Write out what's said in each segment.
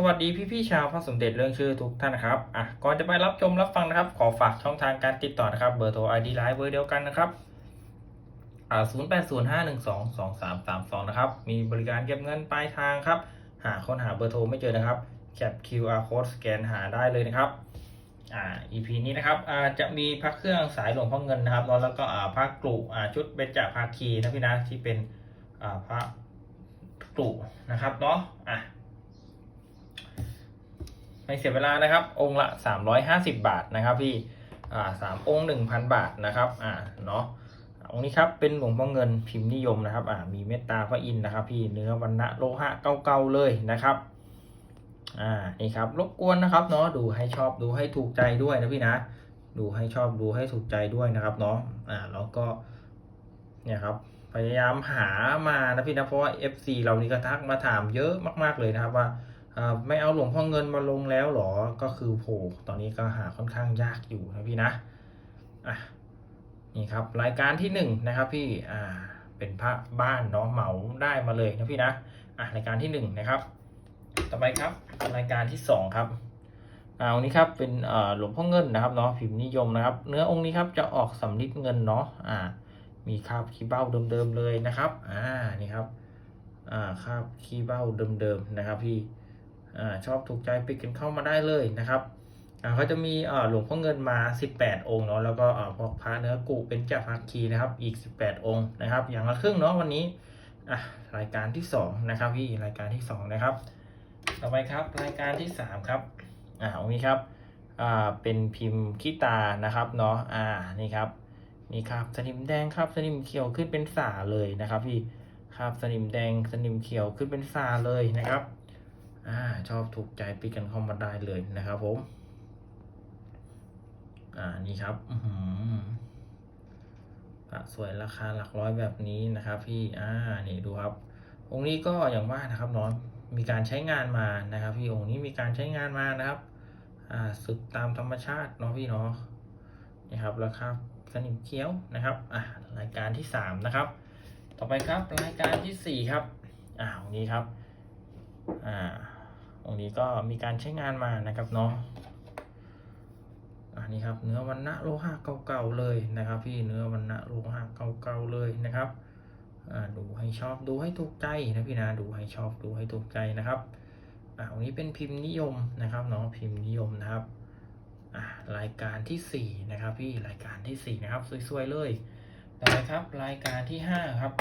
สวัสดีพี่ๆชาวพระสมเด็จเรื่องชื่อทุกท่านนะครับ อะ ก่อนจะไปรับชมรับฟังนะครับ ขอฝากช่องทางการติดต่อนะครับ เบอร์โทร ID ไลน์เบอร์เดียวกันนะครับ อ่า0 8 0 5 1 2 2 3 3 2นะครับ มีบริการเก็บเงินปลายทางครับ หาค้นหาเบอร์โทรไม่เจอนะครับ แคป QR code สแกนหาได้เลยนะครับ อ่า EP นี้นะครับ อ่า จะมีพระเครื่องสายหลวงพ่อเงินนะครับ แล้วก็อ่าพระกลุอ่า ชุดเบญจภาคีนะพี่นะ ที่เป็น อ่าพระกลุนะครับเนาะ อะ ไม่เสียเวลานะครับ องค์ละ 350 บาทนะครับพี่อ่าสามองค์ 1,000 บาทนะครับอ่าเนาะองค์นี้ครับเป็นหลวงพ่อเงินพิมพ์นิยมนะครับอ่ามีเมตตาพระอินทร์นะครับ พี่เนื้อวันณะโลหะเก่าๆเลยนะครับอ่านี่ครับรบกวนนะครับเนาะดูให้ชอบดูให้ถูกใจด้วยนะพี่นะ ดูให้ชอบดูให้ถูกใจด้วยนะครับเนาะอ่าแล้วก็เนี่ยครับพยายามหามานะพี่นะเพราะว่า FC เรานี่ก็ทักมาถามเยอะมาก ๆเลยนะครับว่าอ่า ไม่เอาหลวงพ่อเงินมาลงแล้วหรอ ก็คือโผตอนนี้ก็หาค่อนข้างยากอยู่นะพี่นะอะนี่ครับรายการที่หนึ่งนะครับพี่อ่าเป็นพระบ้านเนาะเหมาได้มาเลยนะพี่นะอะรายการที่หนึ่งนะครับ ต่อไปครับรายการที่สองครับอ่าองค์นี้ครับเป็นอ่หลวงพ่อเงินนะครับเนาะพิมพ์นิยมนะครับ เนื้อองค์นี้ครับจะออกสำลิดเงินเนาะอ่า มีคราบขี้เบ้าเดิมๆเลยนะครับอ่านี่ครับอ่าคราบขี้เบ้าเดิมๆนะครับพี่ อชอบถูกใจปิดกันเข้ามาได้เลยนะครับเขาจะมีหลวงพ่อเงินมา 18 องค์เนาะแล้วก็เอ่อพวกพระเนื้อกุเป็นจ้าภาคีนะครับอีก 18 องค์นะครับ อย่างละครึ่งเนาะวันนี้อะรายการที่สองนะครับพี่รายการที่สองนะครับ ต่อไปครับรายการที่สามครับอ่าองนี้ครับอ่าเป็นพิมพ์ขี้ตานะครับเนาะอ่านี่ครับนี่ครับสนิมแดงครับสนิมเขียวขึ้นเป็นสาเลยนะครับพี่ครับสนิมแดงสนิมเขียวขึ้นเป็นสาเลยนะครับ อ่าชอบถูกใจปิดกันเข้ามาได้เลยนะครับผม อ่านี่ครับอืพระสวยราคาหลักร้อยแบบนี้นะครับ พี่ อ่า นี่ดูครับ องค์นี้ก็อย่างว่านะครับเนาะมีการใช้งานมานะครับ พี่องค์นี้มีการใช้งานมานะครับ อ่าสึกตามธรรมชาติเนาะพี่เนาะนี่ครับแล้วครับสนิมเขียวนะครับ อ่ารายการที่สามนะครับ ต่อไปครับรายการที่สี่ครับ อ่าองค์นี้ครับ อ่า องนี้ก็มีการใช้งานมานะครับเนาะอันนี้ครับเนื้อวันณะโลหะเก่าๆเลยนะครับ พี่เนื้อวันณะโลหะเก่าๆเลยนะครับดูให้ชอบดูให้ถูกใจนะพี่นะดูให้ชอบดูให้ถูกใจนะครับอ่าองค์นี้เป็นพิมพ์นิยมนะครับเนาะพิมพ์นิยมนะครับอ่ารายการที่สี่นะครับพี่รายการที่สี่นะครับสวยๆเลยต่อไปครับรายการที่ห้าครับ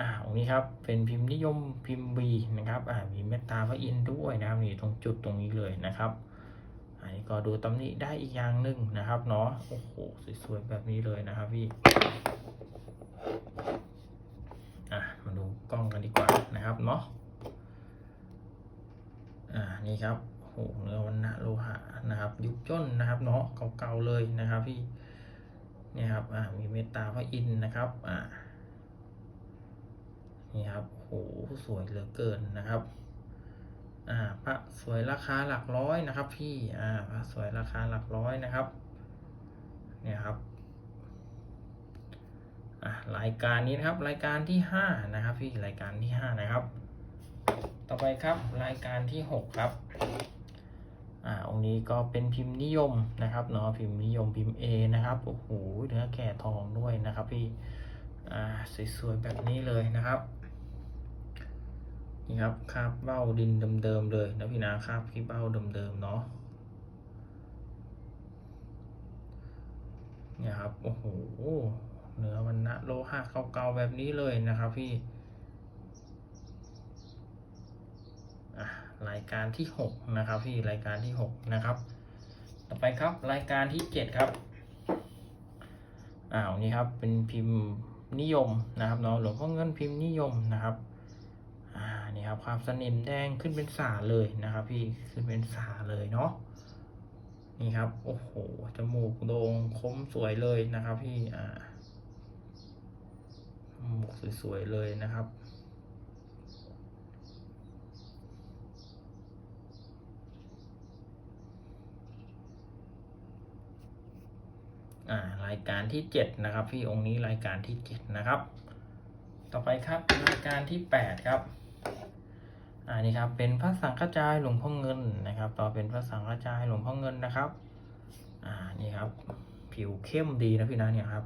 อ่าองนี้ครับเป็นพิมพ์นิยมพิมพ์บีนะครับอ่ามีเมตตาพระอินทร์ด้วยนะครับนี่ตรงจุดตรงนี้เลยนะครับอันนี้ก็ดูตำหนิได้อีกอย่างหนึ่งนะครับเนาะโอ้โหสวยๆแบบนี้เลยนะครับพี่อะมาดูกล้องกันดีกว่านะครับเนาะอ่านี่ครับโอ้โหเนื้อวันณะโลหะนะครับ ยุบย่นนะครับเนาะเก่าๆเลยนะครับพี่เนี่ยครับอ่ามีเมตตาพระอินทร์นะครับอ่า นี่ครับโหสวยเหลือเกินนะครับอ่าพระสวยราคาหลักร้อยนะครับ พี่อ่าพระสวยราคาหลักร้อยนะครับ เนี่ยครับอะรายการนี้นะครับ รายการที่ห้านะครับ พี่รายการที่ห้านะครับ ต่อไปครับรายการที่หกครับอ่าองค์นี้ก็เป็นพิมพ์นิยมนะครับเนาะพิมพ์นิยมพิมพ์ A นะครับโอ้โหเนื้อแก่ทองด้วยนะครับ พี่อ่าสวยๆแบบนี้เลยนะครับ นี่ครับคาบเบ้าดินเดิมๆเลยนะพี่นะคาบขี้เบ้าเดิมๆเนาะเนี่ยครับโอ้โหเนื้อวันณะโลหะเก่าๆแบบนี้เลยนะครับพี่รายการที่หกนะครับพี่รายการที่หกนะครับ ต่อไปครับรายการที่เจ็ดครับอ้าวนี่ครับเป็นพิมพ์นิยมนะครับเนาะหลวงพ่อเงินพิมพ์นิยมนะครับ อ่านี่ครับครับสนิมแดงขึ้นเป็นสาเลยนะครับ พี่ขึ้นเป็นสาเลยเนาะนี่ครับ โอ้โห จมูกโด่งคมสวยเลยนะครับ พี่อ่าจมูกสวยๆเลยนะครับอ่ารายการที่เจ็ดนะครับ พี่องค์นี้รายการที่เจ็ดนะครับ ต่อไปครับรายการที่แปดครับ อ่านี่ครับเป็นพระสังฆจายหลวงพ่อเงินนะครับ ต่อเป็นพระสังฆจายหลวงพ่อเงินนะครับอ่านี่ครับ ผิวเข้มดีนะพี่นะเนี่ยครับ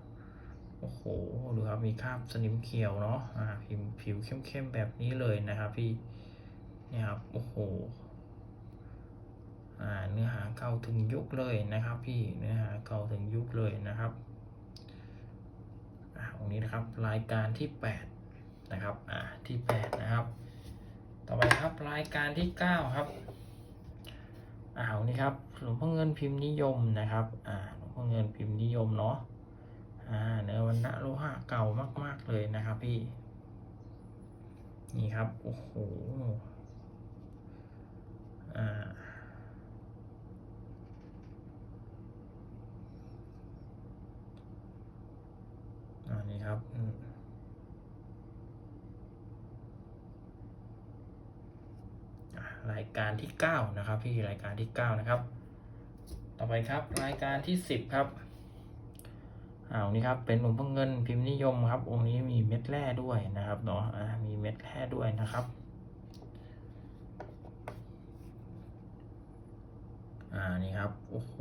โอ้โหดูครับมีคราบสนิมเขียวเนาะอ่าผิวผิวเข้มๆแบบนี้เลยนะครับพี่เนี่ยครับโอ้โหอ่าเนื้อหาเก่าถึงยุคเลยนะครับ พี่เนื้อหาเก่าถึงยุคเลยนะครับอ่าตรงนี้นะครับรายการที่แปดนะครับอ่าที่แปดนะครับ ต่อไปครับรายการที่เก้าครับอ่าวันนี้ครับหลวงพ่อเงินพิมพ์นิยมนะครับอ่าหลวงพ่อเงินพิมพ์นิยมเนาะอ่าเนื้อวันณะโลหะเก่ามาก ๆ เลยนะครับพี่ นี่ครับ โอ้โหอ่าอันนี้ครับอืม อะ รายการที่ 9 นะครับ พี่รายการที่ 9 นะครับ ต่อไปครับรายการที่ 10 ครับอ่านี้ครับเป็นหลวงพ่อเงินพิมพ์นิยมครับองค์นี้มีเม็ดแร่ด้วยนะครับเนาะมีเม็ดแร่ด้วยนะครับอ่านี่ครับโอ้โห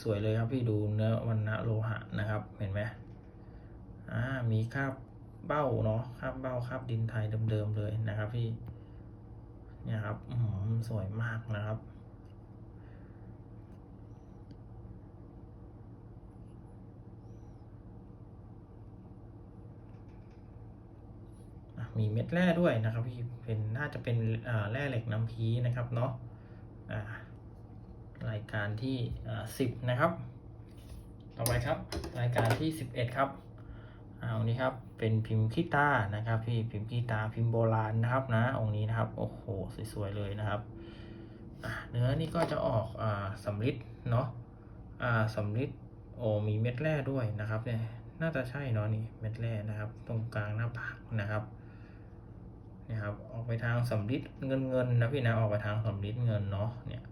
สวยๆเลยครับพี่ดูเนื้อวันณะโลหะนะครับเห็นไหมอ่ามีคราบเบ้าเนาะคราบเบ้าคราบดินไทยเดิมๆเลยนะครับพี่ เนี่ยครับสวยมากนะครับ มีเม็ดแร่ด้วยนะครับพี่เป็นน่าจะเป็นแร่เหล็กน้ำพีนะครับเนาะรายการที่สิบนะครับ ต่อไปครับ รายการที่สิบเอ็ดครับ เอานี้ครับเป็นพิมพ์ขี้ตานะครับพี่พิมพ์ขี้ตาพิมพ์โบราณนะครับนะองค์นี้นะครับโอ้โหสวยๆเลยนะครับเนื้อนี่ก็จะออกอ่าสำริดเนาะอ่าสำริดโอ้มีเม็ดแร่ด้วยนะครับเนี่ยน่าจะใช่เนาะนี่เม็ดแร่นะครับ ตรงกลางหน้าผากนะครับนี่ครับออกไปทางสำริดเงินเงินๆนะพี่นะออกไปทางสำริดเงินเนาะเนี่ย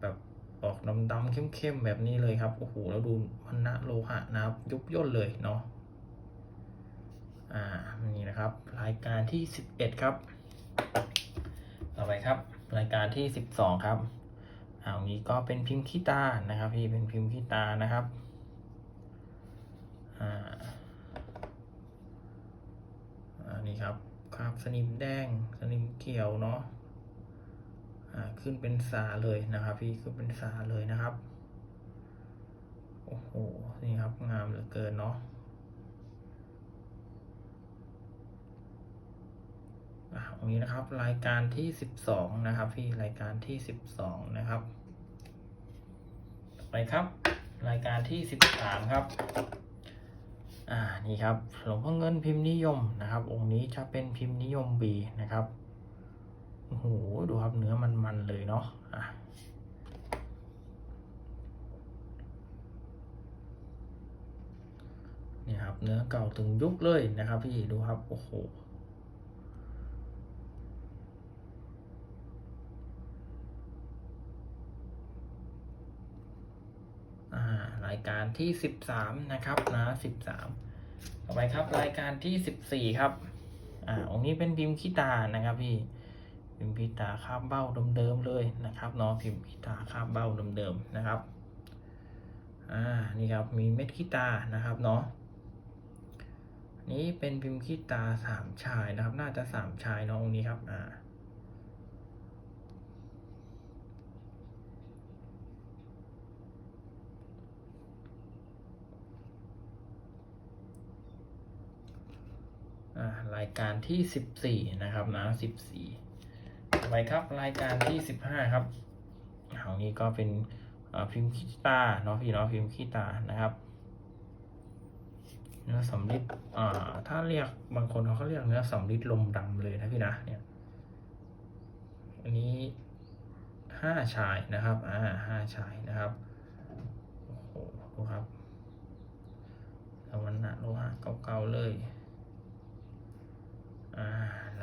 แบบออกดำๆเข้มๆแบบนี้เลยครับโอ้โหแล้วดูมันนะโลหะนะครับยุบย่นเลยเนาะ อ่านี่นะครับ รายการที่ 11 ครับ ต่อไปครับ รายการที่ 12 ครับอ่าอันนี้ก็เป็นพิมพ์ขี้ตานะครับพี่เป็นพิมพ์ขี้ตานะครับอ่าอันนี้ครับคราบสนิมแดงสนิมเขียวเนาะอ่าขึ้นเป็นสาเลยนะครับ พี่ขึ้นเป็นสาเลยนะครับโอ้โหนี่ครับงามเหลือเกินเนาะ อะ ตรงนี้นะครับ รายการที่ 12 นะครับพี่รายการที่ 12 นะครับ ไปครับ รายการที่ 13 ครับอ่านี่ครับหลวงพ่อเงินพิมพ์นิยมนะครับ องค์นี้จะเป็นพิมพ์นิยม B นะครับโอ้โหดูครับเนื้อมันๆเลยเนาะอะนี่ครับเนื้อเก่าถึงยุคเลยนะครับ พี่ดูครับโอ้โห อ่ารายการที่ 13 นะครับนะ13 ต่อไปครับรายการที่ 14 ครับ อ่าองค์นี้เป็นพิมพ์ขี้ตานะครับพี่พิมพ์ขี้ตาคาบเบ้าเดิมๆเลยนะครับเนาะพิมพ์ขี้ตาคาบเบ้าเดิมๆนะครับอ่านี่ครับมีเม็ดขี้ตานะครับเนาะนี้เป็นพิมพ์ขี้ตาสามชายนะครับ น่าจะสามชายเนาะองค์นี้ครับอ่า รายการที่สิบสี่นะครับนะสิบสี่ต่อไปครับรายการที่สิบห้าครับของนี้ก็เป็นพิมพ์ขี้ตาเนาะพี่เนาะพิมพ์ขี้ตานะครับเนื้อสำลิดอ่าถ้าเรียกบางคนเขาก็เรียกเนื้อสำลิดลมดำเลยนะพี่นะเนี่ยอันนี้ห้าชายนะครับอ่าห้าชายนะครับโอ้โหดูครับแล้วมันนะโลหะเก่าๆเลย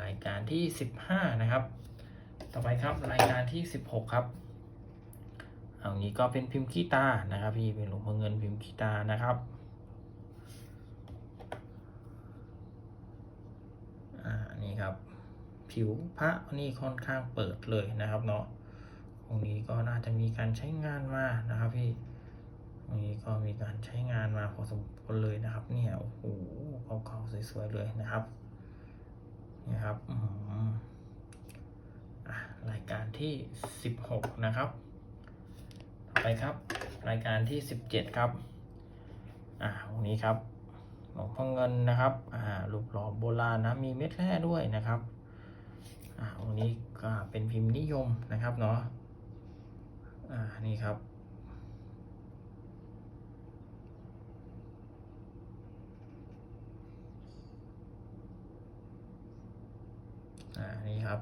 รายการที่สิบห้านะครับ ต่อไปครับรายการที่สิบหกครับเอางี้ก็เป็นพิมพ์ขี้ตานะครับ พี่เป็นหลวงพ่อเงินพิมพ์ขี้ตานะครับอ่านี่ครับ ผิวพระนี่ค่อนข้างเปิดเลยนะครับเนาะองนี้ก็น่าจะมีการใช้งานมานะครับพี่องนี้ก็มีการใช้งานมาพอสมควรเลยนะครับ เนี่ยโอ้โหเก่าๆสวยๆเลยนะครับ นี่ครับอืมอะรายการที่สิบหกนะครับ ต่อไปครับ รายการที่สิบเจ็ดครับ อ่าองนี้ครับหลวงพ่อเงินนะครับ อ่ารูปหล่อโบราณนะ มีเม็ดแร่ด้วยนะครับ อ่าองนี้ก็เป็นพิมพ์นิยมนะครับเนาะ อ่า นี่ครับ อ่านี่ครับ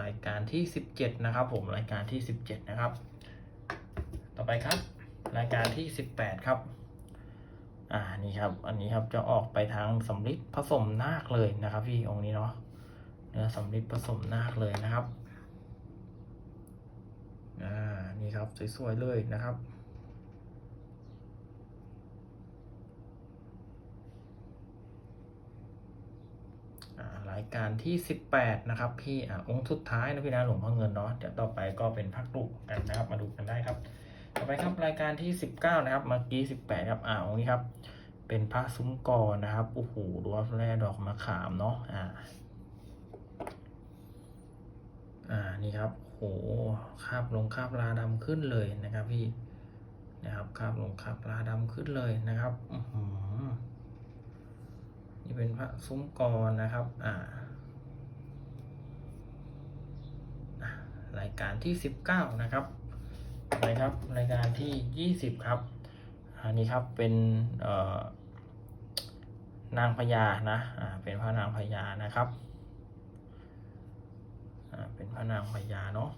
รายการที่ 17 นะครับ ผมรายการที่ 17 นะครับ ต่อไปครับ รายการที่ 18 ครับอ่านี่ครับ อันนี้ครับจะออกไปทางสำลิดผสมนาคเลยนะครับ พี่องค์นี้เนาะเนื้อสำลิดผสมนาคเลยนะครับอ่านี่ครับสวยๆเลยนะครับ อ่ารายการที่ 18 นะครับ พี่อองค์สุดท้ายนะพี่นะหลวงพ่อเงินเนาะเดี๋ยวต่อไปก็เป็นพักดุกกันนะครับ มาดูกันได้ครับ ต่อไปครับรายการที่ 19 นะครับเมื่อกี้ 18 ครับอ่าองค์นี้ครับ เป็นพระซุ้มกอนะครับโอ้โหดูว่าแร่ดอกมะขามเนาะอ่า อ่านี่ครับโหคาบลงคาบลาดำขึ้นเลยนะครับพี่นะครับคาบลงคาบลาดำขึ้นเลยนะครับ อือ นี่เป็นพระซุ้มกรนะครับ อ่ารายการที่สิบเก้านะครับอะไปครับ รายการที่ยี่สิบครับ อันนี้ครับเป็นนางพญานะ อ่า เป็นพระนางพญานะครับ อ่า เป็นพระนางพญาเนาะ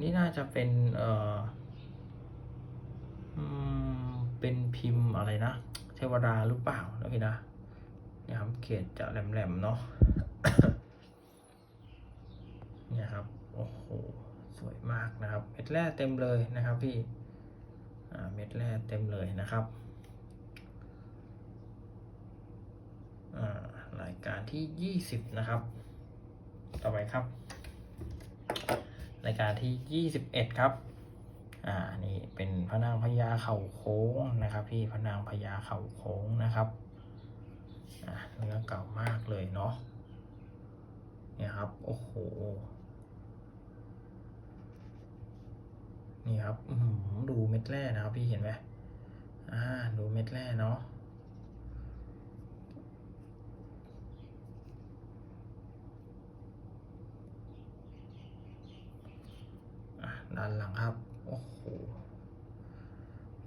นี่น่าจะเป็น เอ่อเป็นพิมพ์อะไรนะ เทวดาหรือเปล่านะพี่นะ นี่ครับเขตจะแหลมๆเนาะเนี่ยครับโอ้โหสวยมากนะครับ เม็ดแร่เต็มเลยนะครับพี่เม็ดแร่เต็มเลยนะครับรายการที่ยี่สิบนะครับ ต่อไปครับ รายการที่ยี่สิบเอ็ดครับ อ่า นี่เป็นพระนางพญาเข่าโค้งนะครับ พี่พระนางพญาเข่าโค้งนะครับ เนื้อเก่ามากเลยเนาะเนี่ยครับ โอ้โห นี่ครับอือหือดูเม็ดแร่นะครับพี่เห็นไหมอ่า ดูเม็ดแร่เนาะอะด้านหลังครับ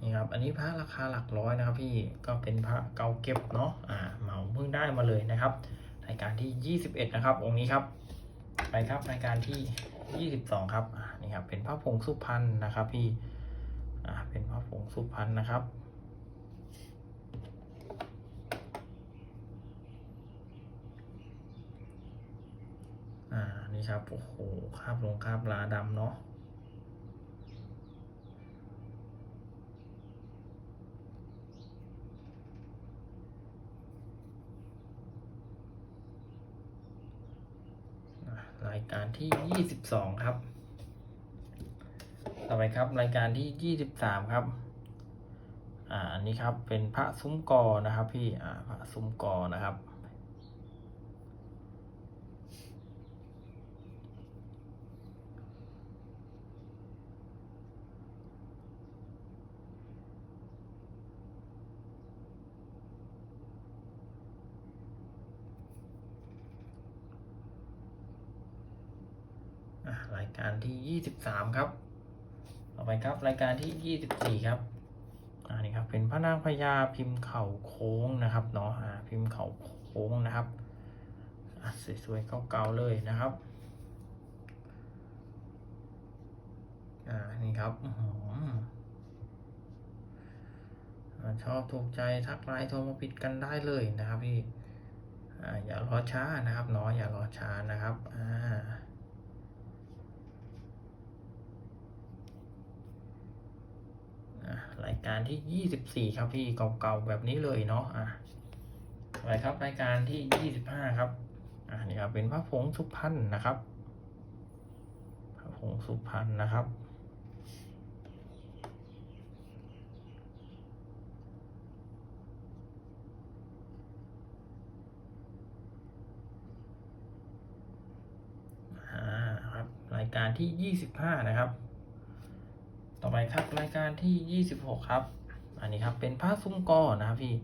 นี่ครับ อันนี้พระราคาหลักร้อยนะครับพี่ก็เป็นพระเก่าเก็บเนาะอ่าเหมาเพิ่งได้มาเลยนะครับรายการที่ 21 นะครับ องค์นี้ครับ ไปครับรายการที่ 22 ครับอ่านี่ครับ เป็นพระผงสุพรรณนะครับ พี่อ่าเป็นพระผงสุพรรณนะครับอ่านี่ครับโอ้โหคาบลงคาบลาดำเนาะราย การที่ 22 ครับ ต่อไปครับรายการที่ 23 ครับ อ่าอันนี้ครับเป็นพระซุ้มกอนะครับ พี่อ่าพระซุ้มกอนะครับ อะรายการที่ 23 ครับ ต่อไปครับรายการที่ 24 ครับอ่านี่ครับเป็นพระนางพญาพิมพ์เข่าโค้งนะครับเนาะอ่าพิมพ์เข่าโค้งนะครับอะสวยๆเก่าๆเลยนะครับอ่านี่ครับหอชอบถูกใจทักไลน์โทรมาปิดกันได้เลยนะครับพี่ออย่ารอช้านะครับเนาะอย่ารอช้านะครับอ่า อะายการที่ยี่สิบสี่ครับพี่เก่าๆแบบนี้เลยเนาะอะอะไรครับรายการที่ยี่สิบห้าครับอ่านี่ครับเป็นพระผงสุพรรณนะครับ พระผงสุพรรณนะครับอ่าครับรายการที่ยี่สิบห้านะครับ ต่อไปครับรายการที่ยี่สิบหกครับ อันนี้ครับเป็นผ้าซุ้มกอนะครับพี่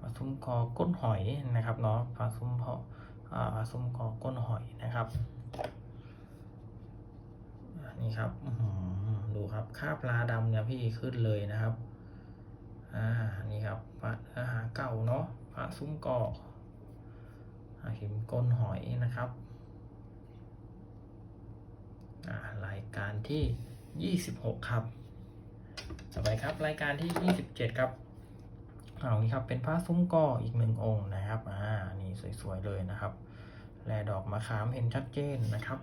ผ้าซุ้มกอก้นหอยนะครับเนาะผ้าซุ้มพออ่าผ้าซุ้มกอก้นหอยนะครับอันนี่ครับดูครับคาบลาดำเนี่ยพี่ขึ้นเลยนะครับอ่านี่ครับผ้าเนื้อหาเก่าเนาะผ้าซุ้มกอผ้าหิมก้นหอยนะครับอ่ารายการที่ 26 ครับ ต่อไปครับรายการที่ 27 ครับเอานี้ครับเป็นผ้าซุ้มก่ออีกหนึ่งองค์นะครับ อ่า นี่สวยๆเลยนะครับ แลดอกมะขามเห็นชัดเจนนะครับ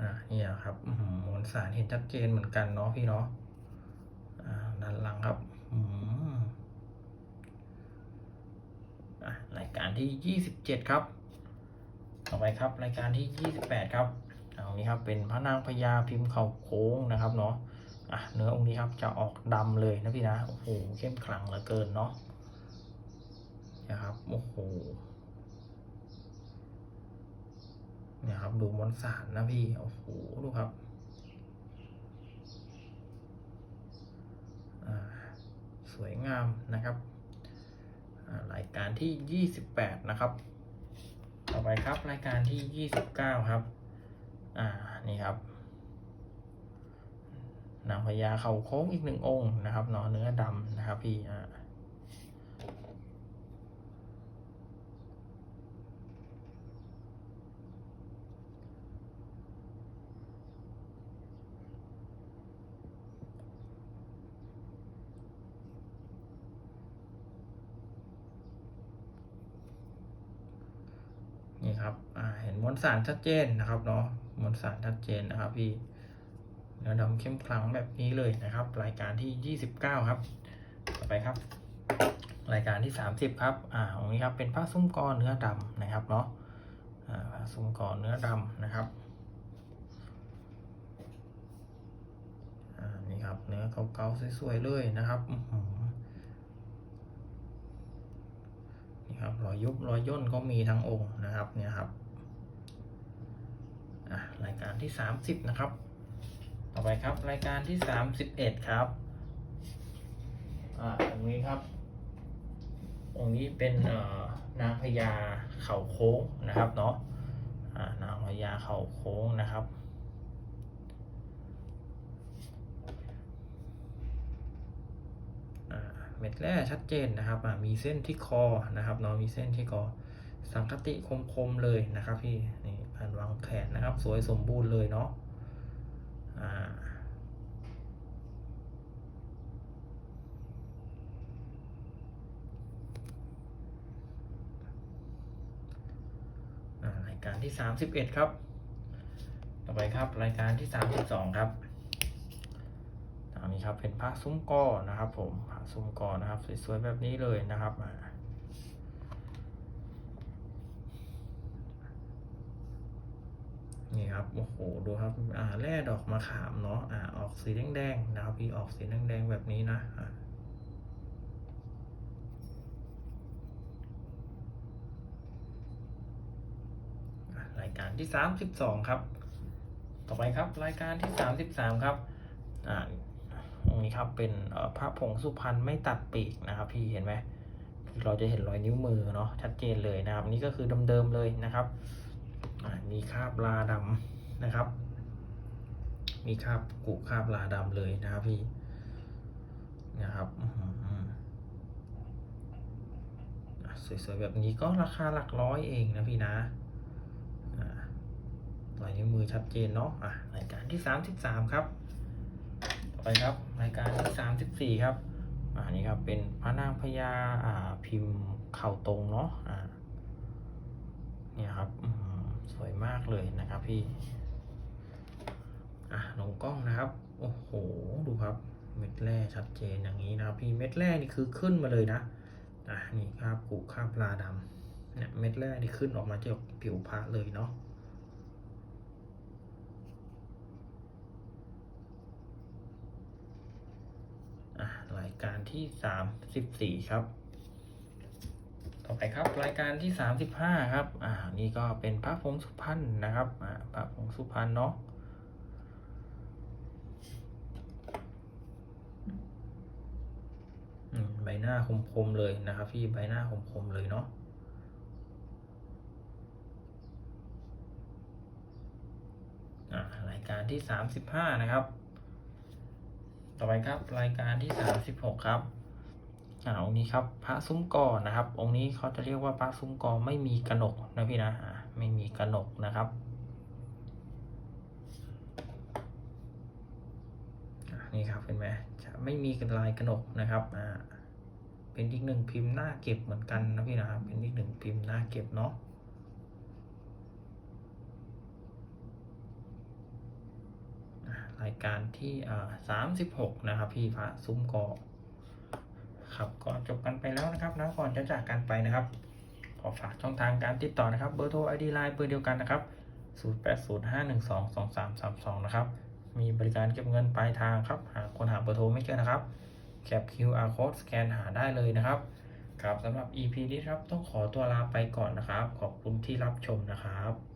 อ่านี่ครับมวลสารเห็นชัดเจนเหมือนกันเนาะพี่เนาะ อ่า ด้านหลังครับ อืมอะรายการที่ 27 ครับ ต่อไปครับรายการที่ 28 ครับเอานี้ครับเป็นพระนางพญาพิมพ์เข่าโค้งนะครับเนาะอะเนื้อองค์นี้ครับจะออกดำเลยนะพี่นะโอ้โหเข้มขลังเหลือเกินเนาะนะครับโอ้โหเนี่ยครับดูมวลสารนะพี่โอ้โหดูครับสวยงามนะครับรายการที่ 28 นะครับ ต่อไปครับรายการที่ 29 ครับ อ่า นี่ครับนางพญาเขาโค้งอีกหนึ่งองค์นะครับเนาะเนื้อดำนะครับพี่อ่า นี่ครับ อ่า เห็นมว ลสารชัดเจนนะครับเนาะมวลสารชัดเจนนะครับพี่เนื้อดำเข้มขลังแบบนี้เลยนะครับ รายการที่ 29 ครับ ต่อไปครับ รายการที่ 30 ครับอ่าตรงนี้ครับเป็นผ้าซุ้มกอเนื้อดำนะครับเนาะอ่าผ้าซุ้มกอเนื้อดำนะครับอ่านี่ครับเนื้อเก่าๆสวยๆเลยนะครับนี่ครับรอยยุบรอยย่นก็มีทั้งองค์นะครับเนี่ยครับ รายการที่ 30 นะครับ ต่อไปครับรายการที่ 31 ครับอ่าตรงนี้ครับองนี้เป็นนางพญาเข่าโค้งนะครับเนาะอ่านางพญาเข่าโค้งนะครับอ่าเม็ดแร่ชัดเจนนะครับอ่ามีเส้นที่คอนะครับเนาะมีเส้นที่คอสังคติคมๆเลยนะครับพี่นี่างแขนนะครับ สวยสมบูรณ์เลยเนาะอ่าอ่ารายการที่ 31 ครับ ต่อไปครับรายการที่ 32 ครับอันนี้ครับเป็นผ้าซุ้มกอนะครับ ผมผ้าซุ้มกอนะครับ สวยๆแบบนี้เลยนะครับอ่า ครับโอ้โหดูครับอ่าแร่ดอกมะขามเนาะอ่าออกสีแดงๆนะครับพี่ออกสีแดงๆแบบนี้นะอ่าารายการที่ 32 ครับ ต่อไปครับรายการที่ 33 ครับอ่าตรงนี้ครับเป็นพระผงสุพรรณไม่ตัดปีกนะครับ พี่เห็นไหมเราจะเห็นรอยนิ้วมือเนาะชัดเจนเลยนะครับอันนี่ก็คือเดิมๆเลยนะครับ มีคราบลาดำนะครับ มีคราบกุคราบลาดำเลยนะครับพี่นะครับสวยๆแบบนี้ก็ราคาหลักร้อยเองนะพี่นะอ่ายนิ้วมือชัดเจนเนาะอะรายการที่33ครับต่อไปครับรายการที่สามสิบสี่ครับอ่านี่ครับเป็นพระนางพญาอ่าพิมพ์เข่าตรงเนาะอ่าเนี่ยครับอื สวยมากเลยนะครับพี่ อะลงกล้องนะครับ โอ้โห ดูครับ เม็ดแร่ชัดเจนอย่างนี้นะครับพี่ เม็ดแร่นี่คือขึ้นมาเลยนะ อะนี่ครับกูข้าปลาดำเนี่ยเม็ดแร่นี่ขึ้นออกมาจากผิวพระเลยเนาะรายการที่ 34 ครับ อไปครับรายการที่สามสิบห้าครับอ่านี่ก็เป็นพระผงสุพรรณนะครับอ่าพระผงสุพรรณเนาะอืมใบหน้าคมๆเลยนะครับ พี่ใบหน้าคมๆเลยเนาะอ่ารายการที่สามสิบห้านะครับ ต่อไปครับรายการที่สามสิบหกครับ อ่าองค์นี้ครับพระซุ้มกอนะครับ องค์นี้เขาจะเรียกว่าพระซุ้มกอไม่มีกระหนกนะพี่นะอ่าไม่มีกระหนกนะครับอ่านี่ครับเห็นไหมจะไม่มีลายกระหนกนะครับอ่าเป็นอีกหนึ่งพิมพ์หน้าเก็บเหมือนกันนะพี่นะครับเป็นอีกหนึ่งพิมพ์หน้าเก็บเนาะรายการที่สามสิบหกนะครับ พี่พระซุ้มกอ ครับก็จบกันไปแล้วนะครับนะก่อนจะจากกันไปนะครับขอฝากช่องทางการติดต่อนะครับเบอร์โทรไอดีไลน์เบอร์เดียวกันนะครับ 0 8 0 5 1 2 2 3 3 2 นะครับ มีบริการเก็บเงินปลายทางครับ หากคนหาเบอร์โทรไม่เจอนะครับแคป QR code สแกนหาได้เลยนะครับครับสำหรับ EP นี้ครับต้องขอตัวลาไปก่อนนะครับ ขอบคุณที่รับชมนะครับ